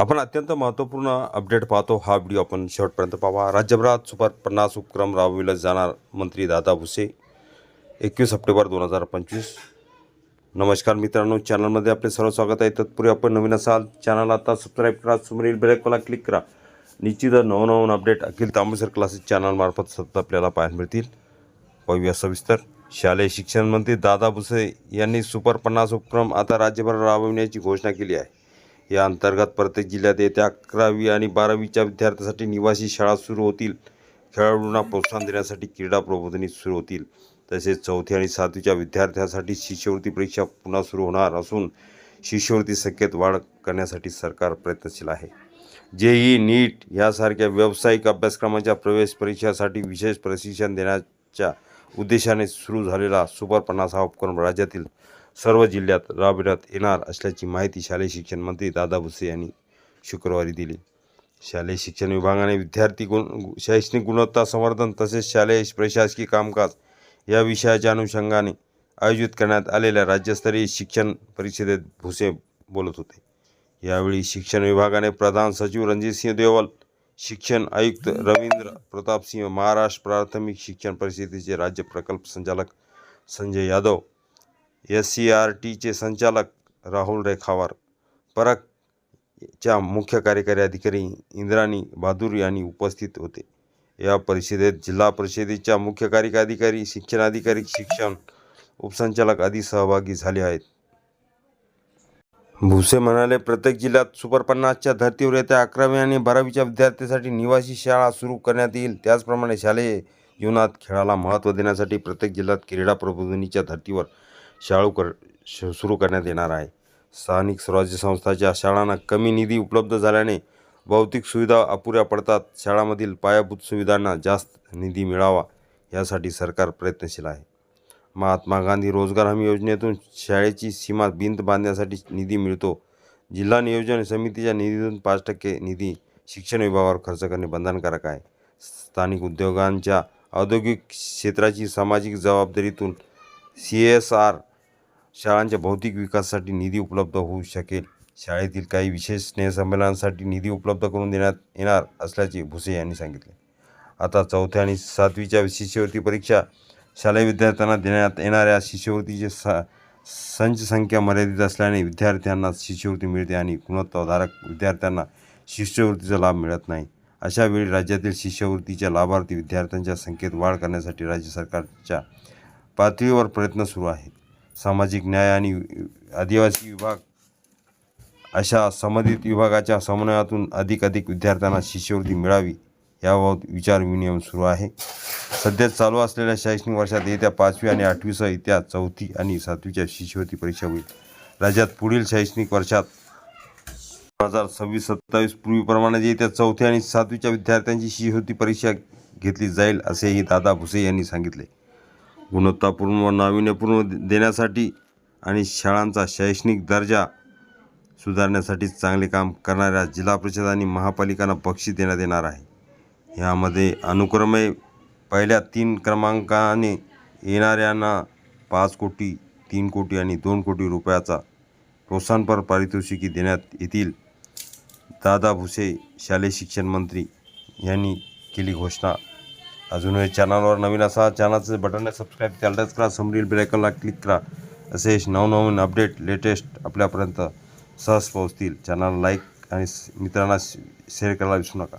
आपण अत्यंत महत्त्वपूर्ण अपडेट पाहतो. हा व्हिडिओ आपण शेवटपर्यंत पाहा राज्यभरात सुपर पन्नास उपक्रम राबविला जाणार मंत्री दादा भुसे. एकवीस सप्टेंबर दोन हजार पंचवीस. नमस्कार मित्रांनो. चॅनलमध्ये आपले सर्व स्वागत आहे. तत्पूर्वी आपण नवीन असाल चॅनल आता सबस्क्राईब करा. समोरील बेलकॉला क्लिक करा. निश्चित नवनवन अपडेट अखिल तांबेसर क्लासेस चॅनलमार्फत सतत आपल्याला पाहायला मिळतील. पाहूया सविस्तर. शालेय शिक्षण मंत्री दादा भुसे यांनी सुपर पन्नास उपक्रम आता राज्यभर राबविण्याची घोषणा केली आहे. या अंतर्गत प्रत्येक जिल्ह्यात येत्या अकरावी आणि बारावीच्या विद्यार्थ्यांसाठी निवासी शाळा सुरू होतील. खेळाडूंना प्रोत्साहन देण्यासाठी क्रीडा प्रबोधनी सुरू होतील. तसेच चौथी आणि सातवीच्या विद्यार्थ्यांसाठी शिष्यवृत्ती परीक्षा पुन्हा सुरू होणार असून शिष्यवृत्ती संख्येत वाढ करण्यासाठी सरकार प्रयत्नशील आहे. जेई नीट यासारख्या व्यावसायिक अभ्यासक्रमाच्या प्रवेश परीक्षासाठी विशेष प्रशिक्षण देण्याच्या उद्देशाने सुरू झालेला सुपर पन्नास हा उपक्रम राज्यातील सर्व जिल्ह्यात राबविण्यात येणार असल्याची माहिती शालेय शिक्षण मंत्री दादा भुसे यांनी शुक्रवारी दिली. शालेय शिक्षण विभागाने विद्यार्थी गुण शैक्षणिक गुणवत्ता संवर्धन तसेच शालेय प्रशासकीय कामकाज या विषयाच्या अनुषंगाने आयोजित करण्यात आलेल्या राज्यस्तरीय शिक्षण परिषदेत भुसे बोलत होते. यावेळी शिक्षण विभागाने प्रधान सचिव रणजितसिंह देवल शिक्षण आयुक्त रवींद्र प्रतापसिंह महाराष्ट्र प्राथमिक शिक्षण परिषदेचे राज्य प्रकल्प संचालक Sanjay Yadav S C R टीचे संचालक राहुल रेखावार परकच्या मुख्य कार्यकारी अधिकारी इंद्राणी बहादूर यांनी उपस्थित होते. या परिषदेत जिल्हा परिषदेच्या मुख्य कार्यकारी अधिकारी शिक्षणाधिकारी शिक्षण उपसंचालक आदी सहभागी झाले आहेत. भुसे म्हणाले प्रत्येक जिल्ह्यात सुपर पन्नासच्या धर्तीवर येत्या अकरावी आणि बारावीच्या विद्यार्थ्यांसाठी निवासी शाळा सुरू करण्यात येईल. त्याचप्रमाणे शालेय जीवनात खेळाला महत्त्व देण्यासाठी प्रत्येक जिल्ह्यात क्रीडा प्रबोधिनीच्या धर्तीवर शाळू कर श- सुरू करण्यात येणार आहे. स्थानिक स्वराज्य संस्थाच्या शाळांना कमी निधी उपलब्ध झाल्याने भौतिक सुविधा अपुऱ्या पडतात. शाळांमधील पायाभूत सुविधांना जास्त निधी मिळावा यासाठी सरकार प्रयत्नशील आहे. महात्मा गांधी रोजगार हमी योजनेतून शाळेची सीमा भिंत बांधण्यासाठी निधी मिळतो. जिल्हा नियोजन समितीच्या निधीतून पाच टक्के निधी शिक्षण विभागावर खर्च करणे बंधनकारक आहे. स्थानिक उद्योगांच्या औद्योगिक क्षेत्राची सामाजिक जबाबदारीतून सी एस आर शाळांच्या भौतिक विकासासाठी निधी उपलब्ध होऊ शकेल. शाळेतील काही विशेष स्नेहसंमेलनांसाठी निधी उपलब्ध करून देण्यात येणार असल्याचे भुसे यांनी सांगितले. आता चौथ्या आणि सातवीच्या शिष्यवृत्ती परीक्षा शालेय विद्यार्थ्यांना देण्यात येणाऱ्या शिष्यवृत्तीचे सा संच संख्या मर्यादित असल्याने विद्यार्थ्यांना शिष्यवृत्ती मिळते आणि गुणवत्ताधारक विद्यार्थ्यांना शिष्यवृत्तीचा लाभ मिळत नाही. अशा वेळी राज्यातील शिष्यवृत्तीच्या लाभार्थी विद्यार्थ्यांच्या संख्येत वाढ करण्यासाठी राज्य सरकारच्या पातळीवर प्रयत्न सुरू आहेत. सामाजिक न्याय आणि आदिवासी विभाग अशा संबंधित विभागाच्या समन्वयातून अधिक अधिक विद्यार्थ्यांना शिष्यवृत्ती मिळावी याबाबत विचारविनिमय सुरू आहे. सध्या चालू असलेल्या शैक्षणिक वर्षात येत्या पाचवी आणि आठवीसह येत्या चौथी आणि सातवीच्या शिष्यवृत्ती परीक्षा होईल. राज्यात पुढील शैक्षणिक वर्षात दोन हजार सव्वीस सत्तावीस पूर्वीप्रमाणे येत्या चौथी आणि सातवीच्या विद्यार्थ्यांची शिष्यवृत्ती परीक्षा घेतली जाईल असेही दादा भुसे यांनी सांगितले. गुणवत्तापूर्ण व नाविन्यपूर्ण देण्यासाठी आणि शाळांचा शैक्षणिक दर्जा सुधारण्यासाठी चांगले काम करणाऱ्या जिल्हा परिषद आणि महापालिकांना बक्षीस देण्यात येणार आहे. यामध्ये अनुक्रमे पहिल्या तीन क्रमांकाने येणाऱ्यांना पाच कोटी तीन कोटी आणि दोन कोटी रुपयाचा प्रोत्साहनपर पारितोषिकी देण्यात येतील. दादा भुसे शालेय शिक्षण मंत्री यांनी केली घोषणा. अजूनही चॅनलवर नवीन असा चॅनलचं बटन सबस्क्राईब त्याला टच करा समोरील बेलायकनला क्लिक करा. असे नवनवीन अपडेट लेटेस्ट आपल्यापर्यंत सहज पोहोचतील. चॅनल लाईक आणि मित्रांना शेअर करायला विसरू नका.